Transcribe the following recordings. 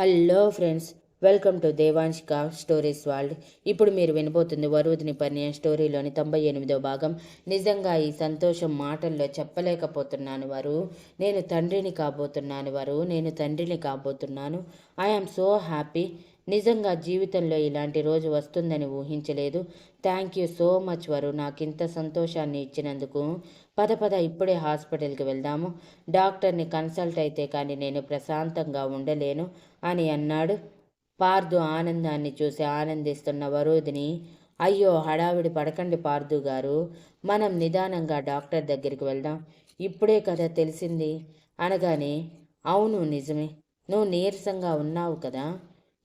Hello friends welcome to Devanshika stories world. ఇప్పుడు మీరు వినబోతుంది వరుదిని పరిణయం స్టోరీలోని తొంభై ఎనిమిదో భాగం. నిజంగా ఈ సంతోషం మాటల్లో చెప్పలేకపోతున్నాను వారు. నేను తండ్రిని కాబోతున్నాను వారు. నేను తండ్రిని కాబోతున్నాను. ఐఆమ్ సో హ్యాపీ నిజంగా జీవితంలో ఇలాంటి రోజు వస్తుందని ఊహించలేదు. థ్యాంక్ యూ సో మచ్ వరు. నాకు ఇంత సంతోషాన్ని ఇచ్చినందుకు. పద పద ఇప్పుడే హాస్పిటల్కి వెళ్దాము. డాక్టర్ని కన్సల్ట్ అయితే కానీ నేను ప్రశాంతంగా ఉండలేను. అని అన్నాడు. పార్దు ఆనందాన్ని చూసి ఆనందిస్తున్న వరోధిని అయ్యో హడావిడి పడకండి పార్దు గారు మనం నిదానంగా డాక్టర్ దగ్గరికి వెళ్దాం. ఇప్పుడే కదా తెలిసింది. అనగానే అవును నిజమే నువ్వు నీరసంగా ఉన్నావు కదా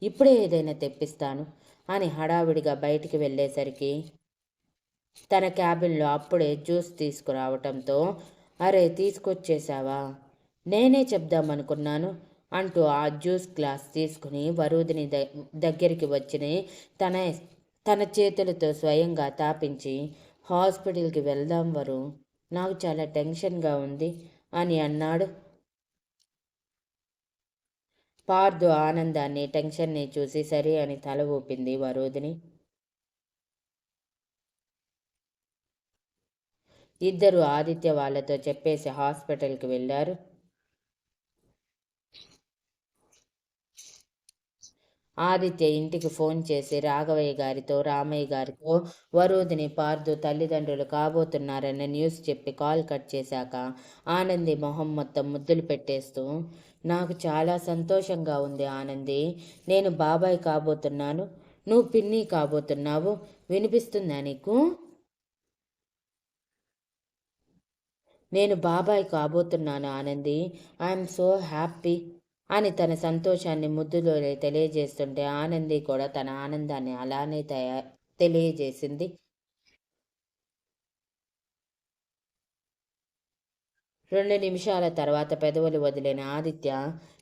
ఇప్పుడే ఏదైనా తెప్పిస్తాను అని హడావిడిగా బయటికి వెళ్ళేసరికి తన క్యాబిన్లో అప్పుడే జ్యూస్ తీసుకురావటంతో అరే తీసుకొచ్చేసావా నేనే చెప్దామనుకున్నాను. అంటూ ఆ జ్యూస్ గ్లాస్ తీసుకుని వరుదిని దగ్గరికి వచ్చి తన తన చేతులతో స్వయంగా తాపించి హాస్పిటల్కి వెళ్దాం వరు నాకు చాలా టెన్షన్గా ఉంది అని అన్నాడు. పార్దు ఆనందాన్ని టెన్షన్ని చూసి సరే అని తల ఊపింది వరోధిని ఇద్దరు ఆదిత్య వాళ్ళతో చెప్పేసి హాస్పిటల్కి వెళ్ళారు. ఆదిత్య ఇంటికి ఫోన్ చేసి రాఘవయ్య గారితో రామయ్య గారితో వరుదిని పార్దు తల్లిదండ్రులు కాబోతున్నారన్న న్యూస్ చెప్పి కాల్ కట్ చేశాక ఆనంది మొహం మొత్తం ముద్దులు పెట్టేస్తూ నాకు చాలా సంతోషంగా ఉంది ఆనంది. నేను బాబాయ్ కాబోతున్నాను. నువ్వు పిన్ని కాబోతున్నావు. వినిపిస్తుందా నీకు? నేను బాబాయ్ కాబోతున్నాను ఆనంది. I'm so happy. అని తన సంతోషాన్ని ముద్దులో తెలియజేస్తుంటే ఆనంది కూడా తన ఆనందాన్ని అలానే తయా తెలియజేసింది. రెండు నిమిషాల తర్వాత పెదవులు వదిలిన ఆదిత్య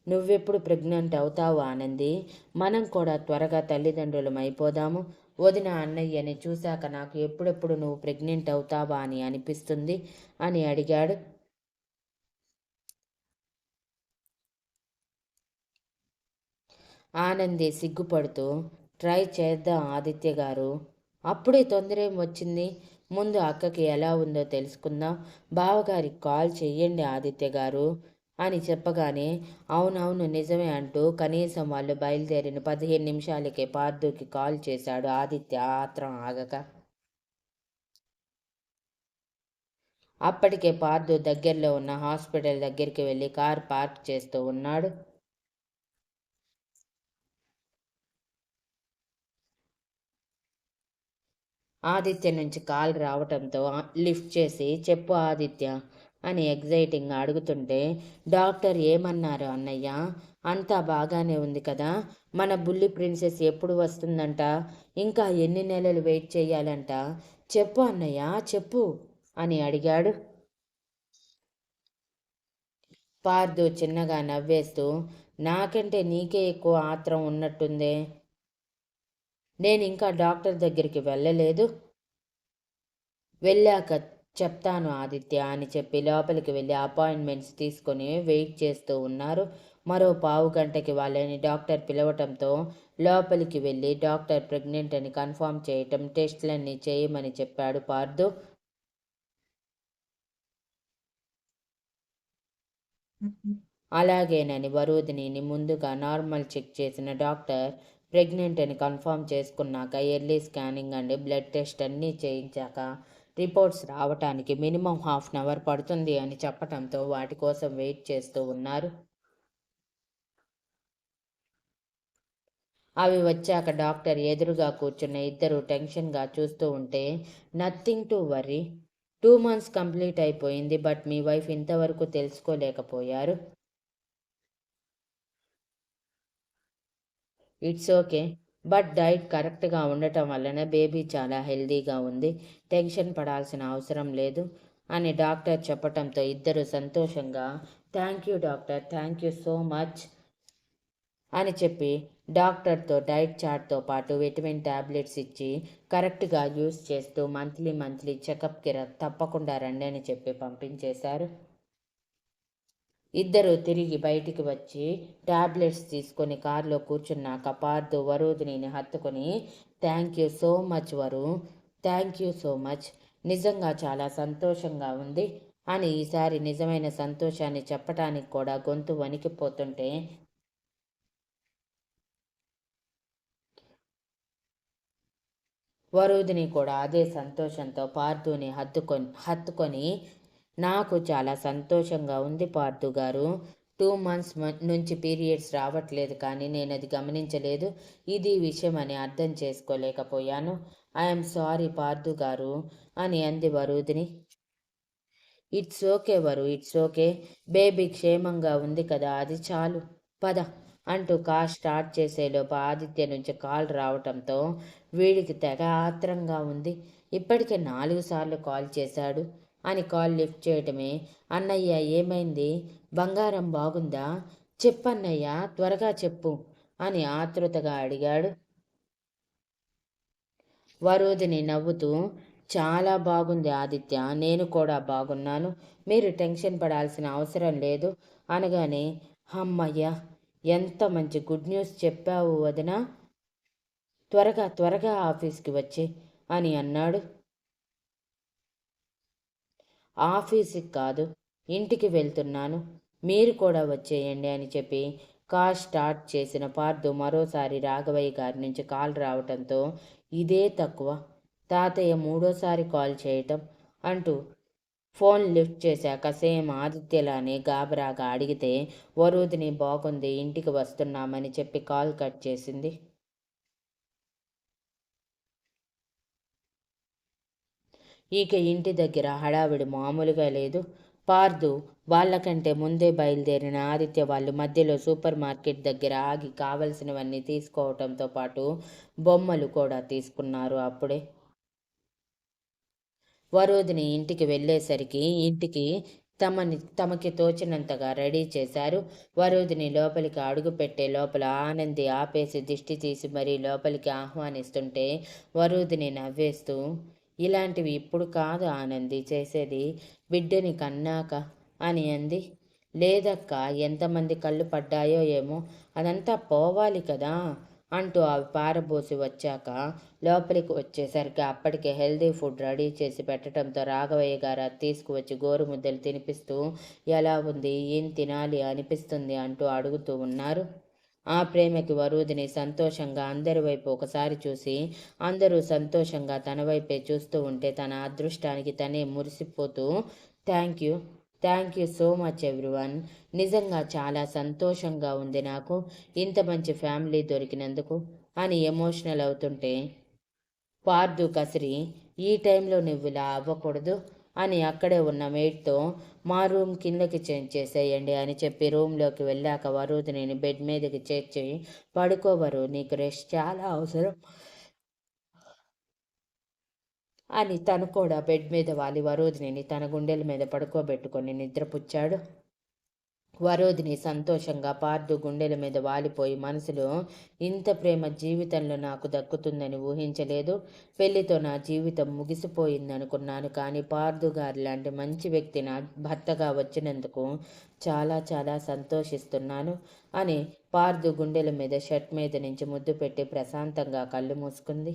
నువ్వెప్పుడు ప్రెగ్నెంట్ అవుతావు ఆనంది? మనం కూడా త్వరగా తల్లిదండ్రులం అయిపోదాము. వదిన అన్నయ్యని చూశాక నాకు ఎప్పుడెప్పుడు నువ్వు ప్రెగ్నెంట్ అవుతావా అని అనిపిస్తుంది అని అడిగాడు. ఆనంది సిగ్గుపడుతూ ట్రై చేద్దాం ఆదిత్య గారు. అప్పుడే తొందర ఏం వచ్చింది? ముందు అక్కకి ఎలా ఉందో తెలుసుకుందాం. బావగారికి కాల్ చెయ్యండి ఆదిత్య గారు అని చెప్పగానే అవునవును నిజమే అంటూ కనీసం వాళ్ళు బయలుదేరిన పదిహేను నిమిషాలకే పార్దుకి కాల్ చేశాడు ఆదిత్య. ఆత్రం ఆగక. అప్పటికే పార్దు దగ్గరలో ఉన్న హాస్పిటల్ దగ్గరికి వెళ్ళి కార్ పార్క్ చేస్తూ ఉన్నాడు. ఆదిత్య నుంచి కాల్ రావటంతో లిఫ్ట్ చేసి చెప్పు ఆదిత్య అని ఎగ్జైటింగ్గా అడుగుతుంటే డాక్టర్ ఏమన్నారు అన్నయ్య? అంతా బాగానే ఉంది కదా? మన బుల్లి ప్రిన్సెస్ ఎప్పుడు వస్తుందంట? ఇంకా ఎన్ని నెలలు వెయిట్ చేయాలంట? చెప్పు అన్నయ్య చెప్పు అని అడిగాడు. పార్దు చిన్నగా నవ్వేస్తూ నాకంటే నీకే ఎక్కువ ఆత్రం ఉన్నట్టుందే. నేను ఇంకా డాక్టర్ దగ్గరికి వెళ్ళలేదు. వెళ్ళాక చెప్తాను ఆదిత్య అని చెప్పి లోపలికి వెళ్ళి అపాయింట్మెంట్స్ తీసుకొని వెయిట్ చేస్తూ ఉన్నారు. మరో పావు గంటకి వాళ్ళని డాక్టర్ పిలవటంతో లోపలికి వెళ్ళి డాక్టర్ ప్రెగ్నెంట్ అని కన్ఫర్మ్ చేయటం టెస్ట్లన్నీ చేయమని చెప్పాడు పార్దు అలాగేనని వరుదిని ముందుగా నార్మల్ చెక్ చేసిన డాక్టర్ ప్రెగ్నెంట్ అని కన్ఫర్మ్ చేసుకున్నాక early scanning and blood test అన్నీ చేయించాక రిపోర్ట్స్ రావటానికి మినిమం హాఫ్ అన్ అవర్ పడుతుంది అని చెప్పడంతో వాటి కోసం వెయిట్ చేస్తూ ఉన్నారు. అవి వచ్చాక డాక్టర్ ఎదురుగా కూర్చున్న ఇద్దరు టెన్షన్గా చూస్తూ ఉంటే nothing to worry two months complete అయిపోయింది బట్ మీ వైఫ్ ఇంతవరకు తెలుసుకోలేకపోయారు. ఇట్స్ ఓకే బట్ డైట్ కరెక్ట్గా ఉండటం వలన బేబీ చాలా హెల్దీగా ఉంది. టెన్షన్ పడాల్సిన అవసరం లేదు అని డాక్టర్ చెప్పటంతో ఇద్దరు సంతోషంగా thank you doctor. Thank you so much అని చెప్పి డాక్టర్తో డైట్ చార్ట్తో పాటు విటమిన్ ట్యాబ్లెట్స్ ఇచ్చి కరెక్ట్గా యూస్ చేస్తూ మంత్లీ మంత్లీ చెకప్కి తప్పకుండా రండి అని చెప్పి పంపించేశారు. ఇద్దరు తిరిగి బయటికి వచ్చి టాబ్లెట్స్ తీసుకొని కారులో కూర్చున్నాక పార్థు వరుదిని హత్తుకొని thank you so much Varu thank you so much నిజంగా చాలా సంతోషంగా ఉంది అని ఈసారి నిజమైన సంతోషాన్ని చెప్పటానికి కూడా గొంతు వణికిపోతుంటే వరుదిని కూడా అదే సంతోషంతో పార్థుని హత్తుకొని హత్తుకొని నాకు చాలా సంతోషంగా ఉంది పార్థు గారు. టూ మంత్స్ నుంచి పీరియడ్స్ రావట్లేదు కానీ నేను అది గమనించలేదు. ఇది విషయం అని అర్థం చేసుకోలేకపోయాను. ఐఎమ్ సారీ పార్థు గారు అని అంది Varudhini. It's okay Varu it's okay. Baby క్షేమంగా ఉంది కదా అది చాలు. పద అంటూ కార్ స్టార్ట్ చేసేలోపు ఆదిత్య నుంచి కాల్ రావటంతో వీడికి తెగ ఆత్రంగా ఉంది. ఇప్పటికే నాలుగు సార్లు కాల్ చేశాడు. అని కాల్ లిఫ్ట్ చేయటమే అన్నయ్య ఏమైంది? బంగారం బాగుందా? చెప్పన్నయ్య త్వరగా చెప్పు అని ఆతృతగా అడిగాడు. వరుదిని నవ్వుతూ చాలా బాగుంది ఆదిత్య నేను కూడా బాగున్నాను. మీరు టెన్షన్ పడాల్సిన అవసరం లేదు అనగానే అమ్మయ్య ఎంత మంచి గుడ్ న్యూస్ చెప్పావు వదిన. త్వరగా త్వరగా ఆఫీస్కి వచ్చి అని అన్నాడు. ఆఫీస్కి కాదు ఇంటికి వెళ్తున్నాను. మీరు కూడా వచ్చేయండి అని చెప్పి కార్ స్టార్ట్ చేసిన పార్దు మరోసారి రాఘవయ్య గారి నుంచి కాల్ రావటంతో ఇదే తక్కువ. తాతయ్య మూడోసారి కాల్ చేయటం అంటూ ఫోన్ లిఫ్ట్ చేశాక సేమ్ ఆదిత్యలానే గాబరాగా అడిగితే వరుదిని బాగుంది ఇంటికి వస్తున్నామని చెప్పి కాల్ కట్ చేసింది. ఇక ఇంటి దగ్గర హడావిడి మామూలుగా లేదు. పార్దు వాళ్ళకంటే ముందే బయలుదేరిన ఆదిత్య వాళ్ళు మధ్యలో సూపర్ మార్కెట్ దగ్గర ఆగి కావలసినవన్నీ తీసుకోవటంతో పాటు బొమ్మలు కూడా తీసుకున్నారు అప్పుడే. వరోధిని ఇంటికి వెళ్ళేసరికి ఇంటికి తమని తమకి తోచినంతగా రెడీ చేశారు. వరోధిని లోపలికి అడుగు పెట్టే లోపల ఆనంది ఆపేసి దిష్టి తీసి మరీ లోపలికి ఆహ్వానిస్తుంటే వరోధిని నవ్వేస్తూ ఇలాంటివి ఇప్పుడు కాదు ఆనంది చేసేది. బిడ్డని కన్నాక అని అంది. లేదక్క ఎంతమంది కళ్ళు పడ్డాయో ఏమో అదంతా పోవాలి కదా అంటూ అవి పారబోసి వచ్చాక లోపలికి వచ్చేసరికి అప్పటికే హెల్దీ ఫుడ్ రెడీ చేసి పెట్టడంతో రాఘవయ్య గారు అది తీసుకువచ్చి గోరు ముద్దలు తినిపిస్తూ ఎలా ఉంది? ఏం తినాలి? అనిపిస్తుంది అంటూ అడుగుతూ ఉన్నారు. ఆ ప్రేమకి వరుదిని సంతోషంగా అందరి వైపు ఒకసారి చూసి అందరూ సంతోషంగా తన వైపే చూస్తూ ఉంటే తన అదృష్టానికి తనే మురిసిపోతూ thank you thank you so much everyone నిజంగా చాలా సంతోషంగా ఉంది నాకు. ఇంత మంచి ఫ్యామిలీ దొరికినందుకు అని ఎమోషనల్ అవుతుంటే పార్దు కసిరి ఈ టైంలో నువ్వు ఇలా అవ్వకూడదు. అని అక్కడే ఉన్న మేట్తో మా రూమ్ కిందకి చేంజ్ చేసేయండి అని చెప్పి రూమ్లోకి వెళ్ళాక వరుదిని బెడ్ మీదకి చేర్చి పడుకోవరు నీకు రెస్ట్ చాలా అవసరం అని తను కూడా బెడ్ మీద వాలి. వరుదిని తన గుండెల మీద పడుకోబెట్టుకొని నిద్రపుచ్చాడు. వరోధిని సంతోషంగా పార్దు గుండెల మీద వాలిపోయి మనసులో ఇంత ప్రేమ జీవితంలో నాకు దక్కుతుందని ఊహించలేదు. పెళ్ళితో నా జీవితం ముగిసిపోయిందనుకున్నాను. కానీ పార్థు గారు లాంటి మంచి వ్యక్తి నా భర్తగా వచ్చినందుకు చాలా చాలా సంతోషిస్తున్నాను అని పార్దు గుండెల మీద షర్ట్ మీద నుంచి ముద్దు పెట్టి ప్రశాంతంగా కళ్ళు మూసుకుంది.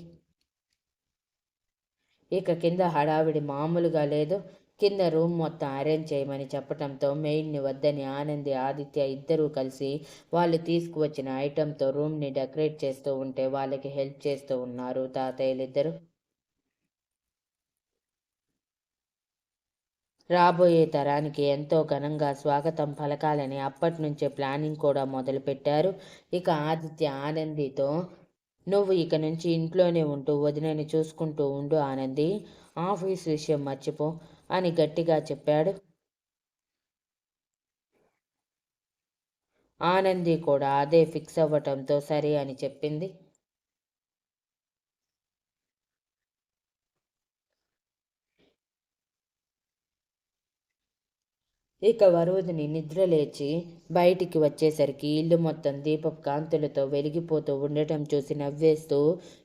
ఇక కింద హడావిడి మామూలుగా లేదు. కింద రూమ్ మొత్తం అరేంజ్ చేయమని చెప్పడంతో మెయిన్ని వద్దని ఆనంది ఆదిత్య ఇద్దరూ కలిసి వాళ్ళు తీసుకువచ్చిన ఐటెంతో రూమ్ని డెకరేట్ చేస్తూ ఉంటే వాళ్ళకి హెల్ప్ చేస్తూ ఉన్నారు. తాతయ్యలిద్దరు రాబోయే తరానికి ఎంతో ఘనంగా స్వాగతం పలకాలని అప్పటి నుంచే ప్లానింగ్ కూడా మొదలుపెట్టారు. ఇక ఆదిత్య ఆనందితో నువ్వు ఇక నుంచి ఇంట్లోనే ఉంటూ వదినని చూసుకుంటూ ఉండు ఆనంది. ఆఫీస్ విషయం మర్చిపో. అని గట్టిగా చెప్పాడు. ఆనంది కూడా అదే ఫిక్స్ అవ్వటంతో సరే అని చెప్పింది. ఇక వరుదిని నిద్ర లేచి బయటికి వచ్చేసరికి ఇల్లు మొత్తం దీపపు కాంతులతో వెలిగిపోతూ ఉండటం చూసి నవ్వేస్తూ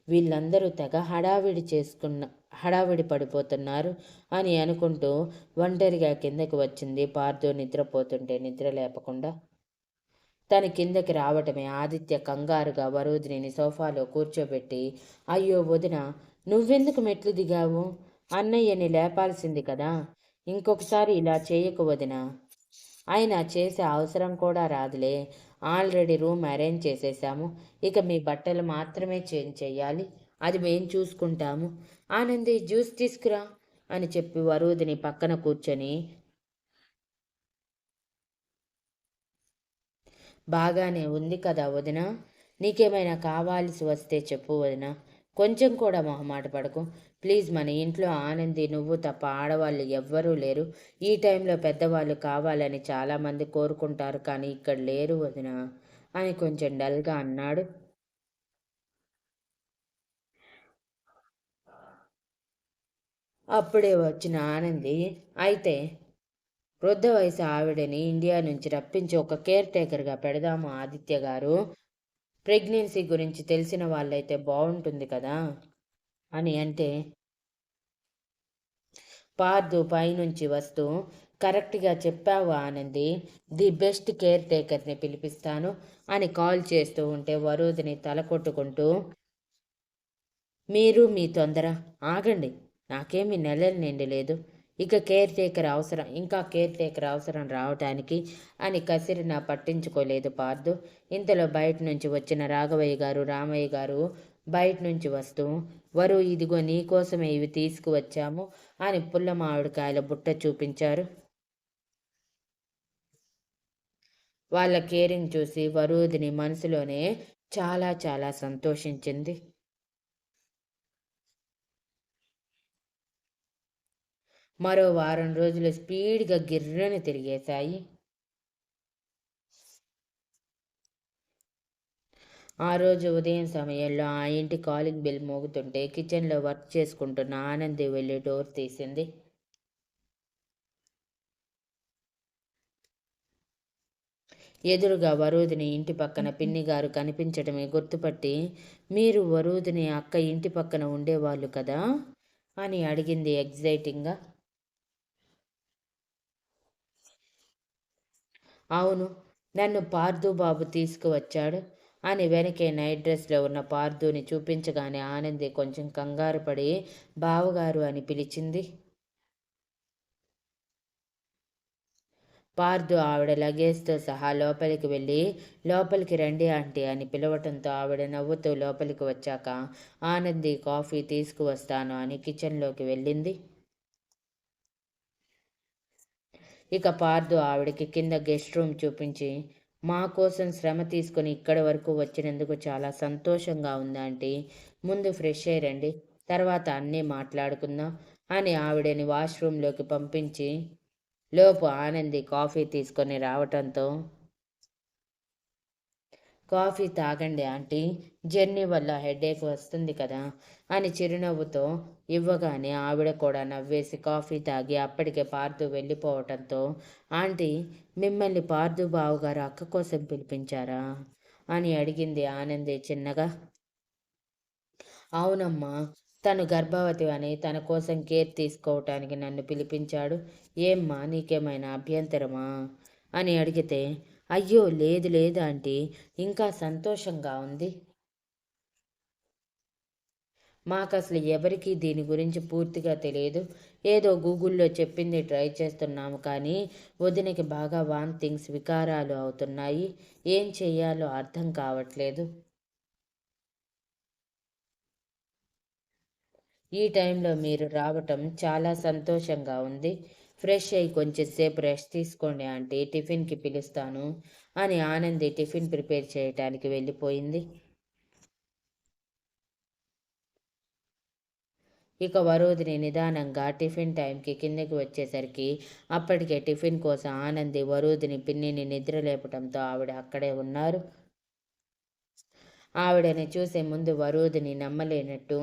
వీళ్ళందరూ తెగ హడావిడి చేసుకున్న హడావిడి పడిపోతున్నారు అని అనుకుంటూ ఒంటరిగా కిందకి వచ్చింది పార్థు నిద్రపోతుంటే నిద్ర లేపకుండా. తన కిందకి రావటమే ఆదిత్య కంగారుగా వరుదిని సోఫాలో కూర్చోబెట్టి అయ్యో వదిన నువ్వెందుకు మెట్లు దిగావు? అన్నయ్యని లేపాల్సింది కదా. ఇంకొకసారి ఇలా చేయకు వదిన. ఆయన చేసే అవసరం కూడా రాదులే. ఆల్రెడీ రూమ్ అరేంజ్ చేసేసాము. ఇక మీ బట్టలు మాత్రమే చేంజ్ చేయాలి. అది మేము చూసుకుంటాము. ఆనంది జ్యూస్ తీసుకురా అని చెప్పి వరుదిని పక్కన కూర్చొని బాగానే ఉంది కదా వదిన. నీకేమైనా కావాల్సి వస్తే చెప్పు వదినా. కొంచెం కూడా మొహమాట పడకు. ప్లీజ్ మన ఇంట్లో ఆనంది నువ్వు తప్ప ఆడవాళ్ళు ఎవ్వరూ లేరు. ఈ టైంలో పెద్దవాళ్ళు కావాలని చాలామంది కోరుకుంటారు కానీ ఇక్కడ లేరు వదిన అని కొంచెం డల్గా అన్నాడు. అప్పుడే వచ్చిన ఆనంది అయితే వృద్ధ వయసు ఆవిడని ఇండియా నుంచి రప్పించి ఒక కేర్ టేకర్గా పెడదాము ఆదిత్య గారు. ప్రెగ్నెన్సీ గురించి తెలిసిన వాళ్ళైతే బాగుంటుంది కదా అని అంటే పార్దు పైనుంచి వస్తూ కరెక్ట్గా చెప్పావు ఆనంది? ది బెస్ట్ కేర్ టేకర్ని పిలిపిస్తాను అని కాల్ చేస్తూ ఉంటే వరుదిని తల కొట్టుకుంటూ మీరు మీ తొందర ఆగండి. నాకేమీ నెలలు నిండి లేదు. ఇక కేర్ టేకర్ అవసరం ఇంకా కేర్ టేకర్ అవసరం రావటానికి అని కసిరిన పట్టించుకోలేదు పార్దు ఇంతలో బయట నుంచి వచ్చిన రాఘవయ్య గారు రామయ్య గారు బయట నుంచి వస్తూ వరు ఇదిగో నీకోసమే ఇవి తీసుకువచ్చాము అని పుల్ల మామిడికాయల బుట్ట చూపించారు. వాళ్ళ కేరింగ్ చూసి వరుదిని మనసులోనే చాలా చాలా సంతోషించింది. మరో వారం రోజులు స్పీడ్గా గిర్రని తిరిగేశాయి. ఆ రోజు ఉదయం సమయంలో ఆ ఇంటి కాలింగ్ బిల్ మోగుతుంటే కిచెన్లో వర్క్ చేసుకుంటున్న ఆనంది వెళ్ళి డోర్ తీసింది. ఎదురుగా వరూదిని ఇంటి పక్కన పిన్ని గారు కనిపించడమే గుర్తుపట్టి మీరు వరుదిని అక్క ఇంటి పక్కన ఉండేవాళ్ళు కదా? అని అడిగింది ఎగ్జైటింగ్గా అవును నన్ను పార్థు బాబు తీసుకువచ్చాడు. అని వెనకే నైట్ డ్రెస్లో ఉన్న పార్థుని చూపించగానే ఆనంది కొంచెం కంగారు పడి బావగారు అని పిలిచింది. పార్థు ఆవిడ లగేజ్తో సహా లోపలికి వెళ్ళి లోపలికి రండి ఆంటీ అని పిలవటంతో ఆవిడ నవ్వుతూ లోపలికి వచ్చాక ఆనంది కాఫీ తీసుకువస్తాను అని కిచెన్లోకి వెళ్ళింది. ఇక పార్దు ఆవిడకి కింద గెస్ట్ రూమ్ చూపించి మా కోసం శ్రమ తీసుకొని ఇక్కడ వరకు వచ్చినందుకు చాలా సంతోషంగా ఉందంటే ముందు ఫ్రెష్ అయ్యండి తర్వాత అన్నీ మాట్లాడుకుందాం అని ఆవిడని వాష్రూమ్లోకి పంపించి లోపు ఆనంది కాఫీ తీసుకొని రావటంతో కాఫీ తాగండి ఆంటీ. జర్నీ వల్ల హెడేక్ వస్తుంది కదా అని చిరునవ్వుతో ఇవ్వగానే ఆవిడ కూడా నవ్వేసి కాఫీ తాగి అప్పటికే పార్దు వెళ్ళిపోవటంతో ఆంటీ మిమ్మల్ని పార్దు బావుగారు అక్క కోసం పిలిపించారా? అని అడిగింది ఆనంది చిన్నగా. అవునమ్మా తను గర్భవతి అని తన కోసం కేర్ తీసుకోవటానికి నన్ను పిలిపించాడు. ఏమ్మా నీకేమైనా అభ్యంతరమా? అని అడిగితే అయ్యో లేదు లేదు ఆంటీ ఇంకా సంతోషంగా ఉంది. మాకు అసలు ఎవరికి దీని గురించి పూర్తిగా తెలియదు ఏదో గూగుల్లో చెప్పింది ట్రై చేస్తున్నాము కానీ వదినకి బాగా వాంతింగ్స్ వికారాలు అవుతున్నాయి. ఏం చేయాలో అర్థం కావట్లేదు. ఈ టైంలో మీరు రావటం చాలా సంతోషంగా ఉంది. ఫ్రెష్ అయ్యి కొంచెంసేపు రెస్ట్ తీసుకోండి ఆంటీ టిఫిన్కి పిలుస్తాను అని ఆనంది టిఫిన్ ప్రిపేర్ చేయటానికి వెళ్ళిపోయింది. ఇక వరుదిని నిదానంగా టిఫిన్ టైంకి కిందకి వచ్చేసరికి అప్పటికే టిఫిన్ కోసం ఆనంది వరుదిని పిన్నిని నిద్ర లేపడంతో ఆవిడ అక్కడే ఉన్నారు. ఆవిడని చూసే ముందు వరుదిని నమ్మలేనట్టు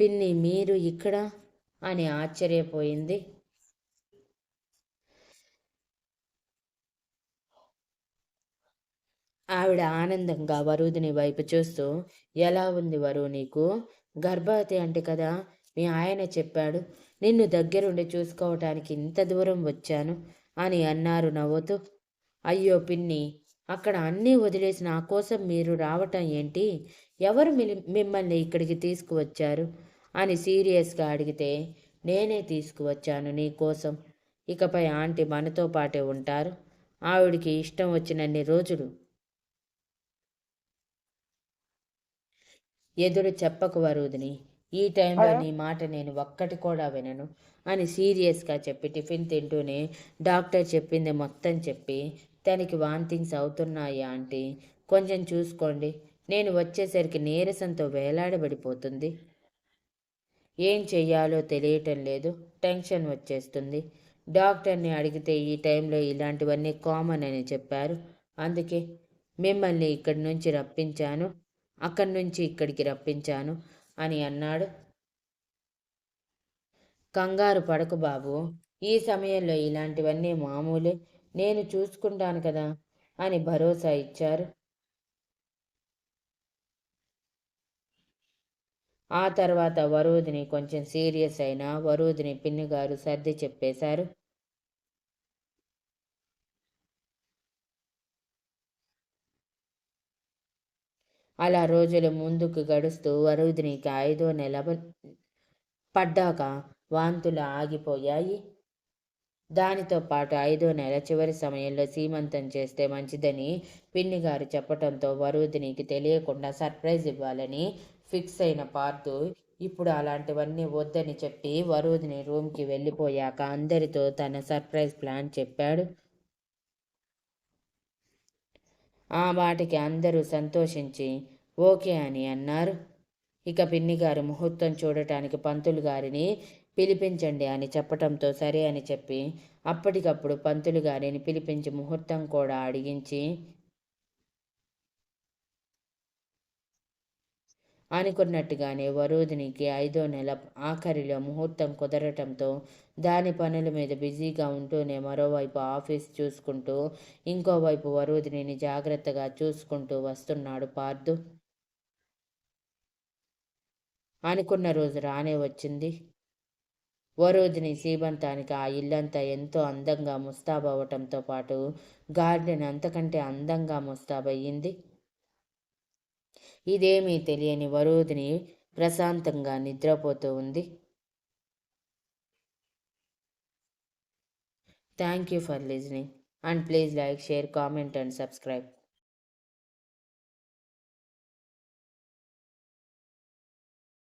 పిన్ని మీరు ఇక్కడ అని ఆశ్చర్యపోయింది. ఆవిడ ఆనందంగా వరుదిని వైపు చూస్తూ ఎలా ఉంది వరువు నీకు? గర్భవతి అంటే కదా మీ ఆయన చెప్పాడు నిన్ను దగ్గరుండి చూసుకోవటానికి ఇంత దూరం వచ్చాను? అని అన్నారు నవ్వుతూ. అయ్యో పిన్ని అక్కడ అన్నీ వదిలేసి నా కోసం మీరు రావటం ఏంటి? ఎవరు మిమ్మల్ని ఇక్కడికి తీసుకువచ్చారు? అని సీరియస్గా అడిగితే నేనే తీసుకువచ్చాను నీ కోసం. ఇకపై ఆంటీ మనతో పాటే ఉంటారు. ఆవిడికి ఇష్టం వచ్చినన్ని రోజులు ఎదురు చెప్పకు వరుదిని. ఈ టైంలో నీ మాట నేను ఒక్కటి కూడా వినను అని సీరియస్గా చెప్పి టిఫిన్ తింటూనే డాక్టర్ చెప్పింది మొత్తం చెప్పి తనకి వాంతింగ్స్ అవుతున్నాయి ఆంటీ? కొంచెం చూసుకోండి. నేను వచ్చేసరికి నీరసంతో వేలాడబడిపోతుంది. ఏం చెయ్యాలో తెలియటం లేదు. టెన్షన్ వచ్చేస్తుంది. డాక్టర్ని అడిగితే ఈ టైంలో ఇలాంటివన్నీ కామన్ అని చెప్పారు. అందుకే మిమ్మల్ని ఇక్కడి నుంచి రప్పించాను. అక్కడి నుంచి ఇక్కడికి రప్పించాను. అని అన్నాడు. కంగారు పడకు బాబు ఈ సమయంలో ఇలాంటివన్నీ మామూలే. నేను చూసుకుంటాను కదా అని భరోసా ఇచ్చారు. ఆ తర్వాత వరుదిని కొంచెం సీరియస్ అయినా వరుదిని పిన్నిగారు సర్ది చెప్పేశారు. అలా రోజులు ముందుకు గడుస్తూ వరుదినికి ఐదో నెల పడ్డాక వాంతులు ఆగిపోయాయి. దానితో పాటు ఐదో నెల చివరి సమయంలో సీమంతం చేస్తే మంచిదని పిన్ని గారు చెప్పడంతో వరుదినికి తెలియకుండా సర్ప్రైజ్ ఇవ్వాలని ఫిక్స్ అయిన పార్థు ఇప్పుడు అలాంటివన్నీ వద్దని చెప్పి వరుదిని రూమ్కి వెళ్ళిపోయాక అందరితో తన సర్ప్రైజ్ ప్లాన్ చెప్పాడు. ఆ వాటికి అందరూ సంతోషించి ఓకే అని అన్నారు. ఇక పిన్ని గారు ముహూర్తం చూడటానికి పంతులు గారిని పిలిపించండి అని చెప్పటంతో సరే అని చెప్పి అప్పటికప్పుడు పంతులు గారిని పిలిపించి ముహూర్తం కూడా అడిగించి అనుకున్నట్టుగానే వరుదినికి ఐదో నెల ఆఖరిలో ముహూర్తం కుదరటంతో దాని పనుల మీద బిజీగా ఉంటూనే మరోవైపు ఆఫీస్ చూసుకుంటూ ఇంకోవైపు వరుదిని జాగ్రత్తగా చూసుకుంటూ వస్తున్నాడు పార్థు. అనుకున్న రోజు రానే వచ్చింది. వరోధిని సీమంతానికి ఆ ఇల్లంతా ఎంతో అందంగా ముస్తాబవటంతో పాటు గార్డెన్ అంతకంటే అందంగా ముస్తాబయ్యింది ఇదేమీ తెలియని వరోధిని ప్రశాంతంగా నిద్రపోతూ ఉంది. Thank you for listening and please like share comment and subscribe.